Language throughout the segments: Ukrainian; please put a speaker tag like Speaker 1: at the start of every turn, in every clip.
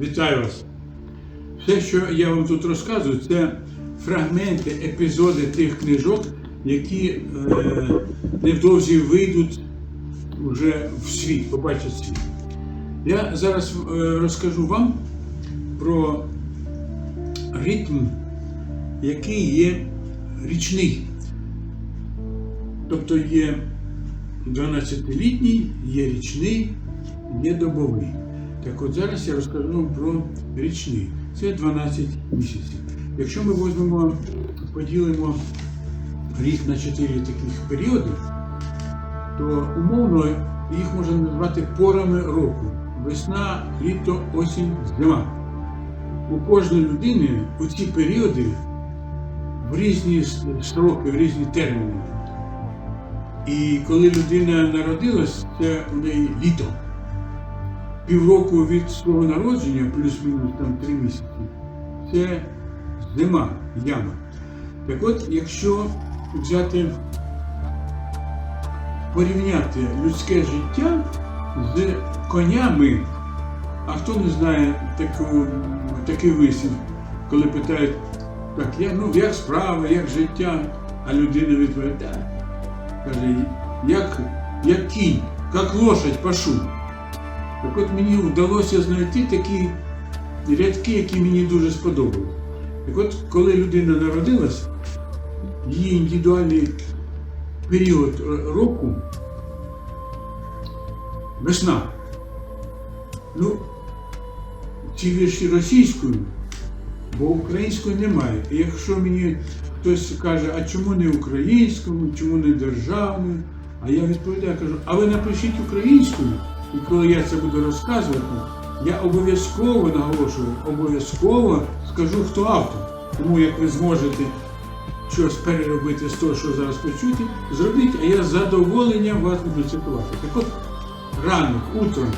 Speaker 1: Вітаю вас! Все, що я вам тут розказую, це фрагменти, епізоди тих книжок, які е, невдовзі вийдуть вже в світ, побачать світ. Я зараз е, розкажу вам про ритм, який є річний. Тобто є 12-літній, є річний, є добовий. Так от зараз я розкажу вам про річний. Це 12 місяців. Якщо ми візьмемо, поділимо рік на 4 таких періоди, то умовно їх можна назвати порами року. Весна, літо, осінь, зима. У кожної людини у ці періоди в різні строки, в різні терміни. І коли людина народилась, це у неї літо. Півроку від свого народження, плюс-мінус там три місяці, це зима, яма. Так от, якщо взяти, порівняти людське життя з конями, а хто не знає таку, такий вислів, коли питають, так, я, ну, як справа, як життя, а людина відповідає, каже, як, як кінь, як лошадь пашу. Так от мені вдалося знайти такі рядки, які мені дуже сподобались. Так от, коли людина народилась, її індивідуальний період року весна. Ну, ці вірші російською, бо української немає. І якщо мені хтось каже, а чому не українською, чому не державною, а я відповідаю, кажу, а ви напишіть українською. І коли я це буду розказувати, я обов'язково наголошую, обов'язково скажу, хто автор. Тому як ви зможете щось переробити з того, що зараз почуєте, зробіть, а я з задоволенням вас буду цитувати. Так от, ранок, утром.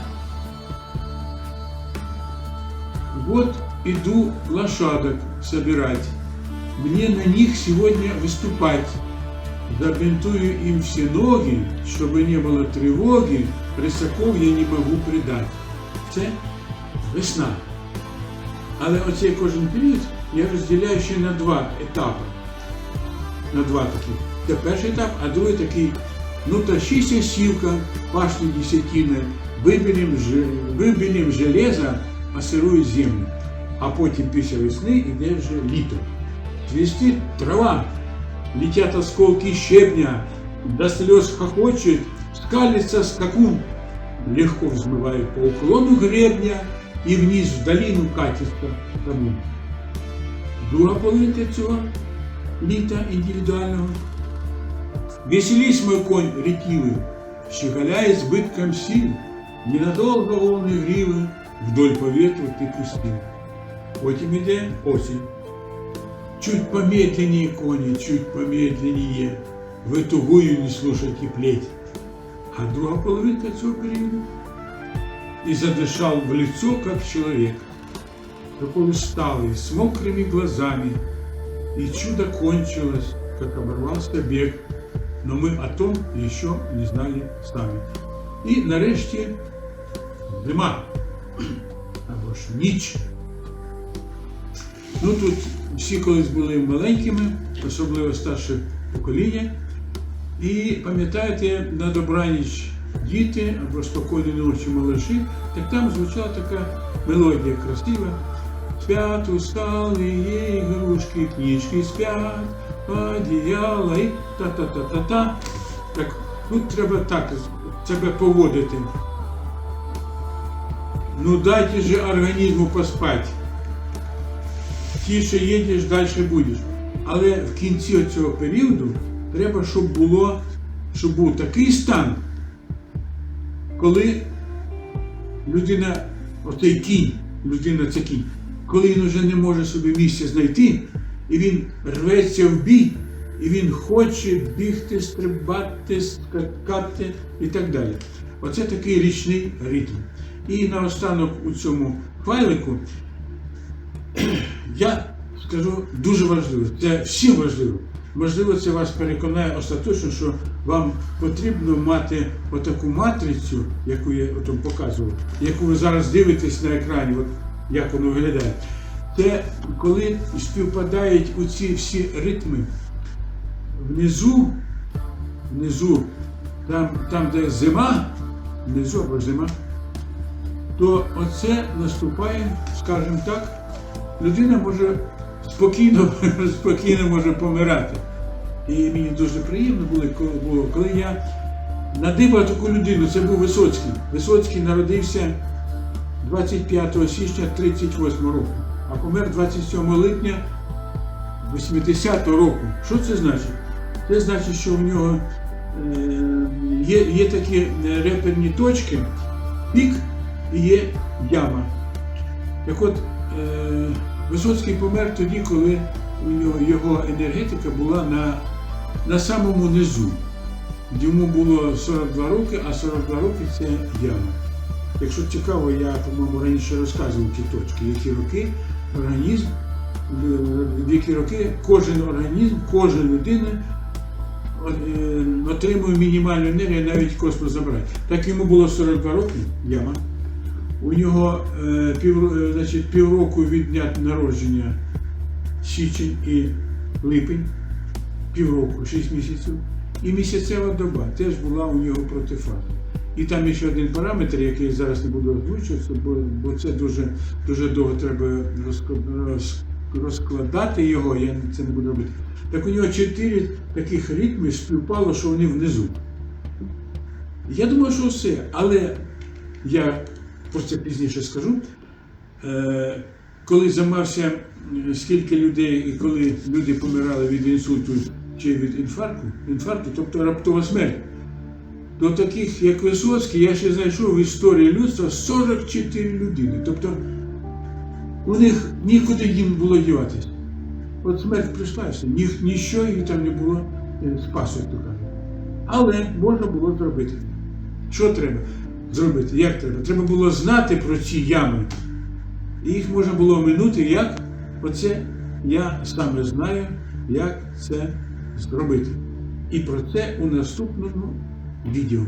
Speaker 1: Вот иду лошадок собирать. Мне на них сегодня выступать. Забинтую им все ноги, чтобы не было тревоги, рисаков я не можу придати. Це весна. Але оцей кожен період я розділяю ще на два етапи. На два такі. Це перший етап, а другий такий, ну тащися сілка, пашні десятини, виберем, виберем железо, а сирую землю. А потім після весни йде вже літо. Цвісти трава, летят осколки щебня, до слез хохочет, скалится скакун, легко взмывает по уклону гребня и вниз в долину катится тому. Друга половинка цього літа індивідуального. Веселись, мой конь ретивый, щеголяя избытком сил, ненадолго волны гривы вдоль по ветру ты пустил. Потім іде осінь. Чуть помедленнее кони, чуть помедленнее, в эту гую не слушайте плеть. А друга половинка цього периода и задышал в лицо, как человек. Такой усталый, с мокрыми глазами. И чудо кончилось, как оборвался бег. Но мы о том еще не знали сами. І нарешті зима. Або ж ніч. Ну тут всі колись були маленькими, особливо старше покоління. І пам'ятаєте, на добраніч діти або спокійні ночі малыші, так там звучала така мелодія красива. Спят усталые игрушки, книжки спят, одеяло і та-та-та-та-та. Так, тут треба так себе поводити. Ну дайте же організму поспати. Тише їдеш, далі будеш. Але в кінці цього періоду треба, щоб було, щоб був такий стан, коли людина, оцей кінь, людина це кінь, коли він вже не може собі місця знайти, і він рветься в бій, і він хоче бігти, стрибати, скакати і так далі. Оце такий річний ритм. І наостанок у цьому файлику я скажу дуже важливо. Це всім важливо. Можливо, це вас переконає остаточно, що вам потрібно мати отаку матрицю, яку я там показував, яку ви зараз дивитесь на екрані. От як воно виглядає. Це коли співпадають оці всі ритми внизу, внизу, там, там де зима, внизу або зима, то оце наступає, скажімо так, людина може спокійно, спокійно може помирати. І мені дуже приємно було, коли, я надибав таку людину, це був Висоцький. Висоцький народився 25 січня 38 року, а помер 27 липня 80 року. Що це значить? Це значить, що в нього е, є, є такі е, реперні точки, пік і є яма. Так от, е, Висоцький помер тоді, коли у нього його енергетика була на, на самому низу. Йому було 42 роки, а 42 роки це яма. Якщо цікаво, я, по-моєму, раніше розказував ті точки, які роки організм, в- які роки кожен організм, кожна людина е, отримує мінімальну енергію, навіть космос забирає. Так йому було 42 роки, яма. У нього е, пів, е, значить, півроку від дня народження січень і липень, півроку, 6 місяців. І місяцева доба теж була у нього протифаза. І там ще один параметр, який я зараз не буду озвучувати, бо, бо це дуже, дуже довго треба розкладати його, я це не буду робити. Так у нього чотири таких ритми співпало, що вони внизу. Я думаю, що все, але я про це пізніше скажу. Е, коли займався, скільки людей, коли люди помирали від інсульту чи від інфаркту, інфаркту, тобто раптова смерть, до таких, як Висоцький, я ще знайшов в історії людства 44 людини. Тобто у них нікуди їм було діватися. От смерть прийшла, і все, ні, ніщо їм там не було е, спасу, як то кажуть. Але можна було зробити. Що треба зробити? Як треба? Треба було знати про ці ями. І їх можна було минути, як оце я саме знаю, як це зробити. І про це у наступному відео.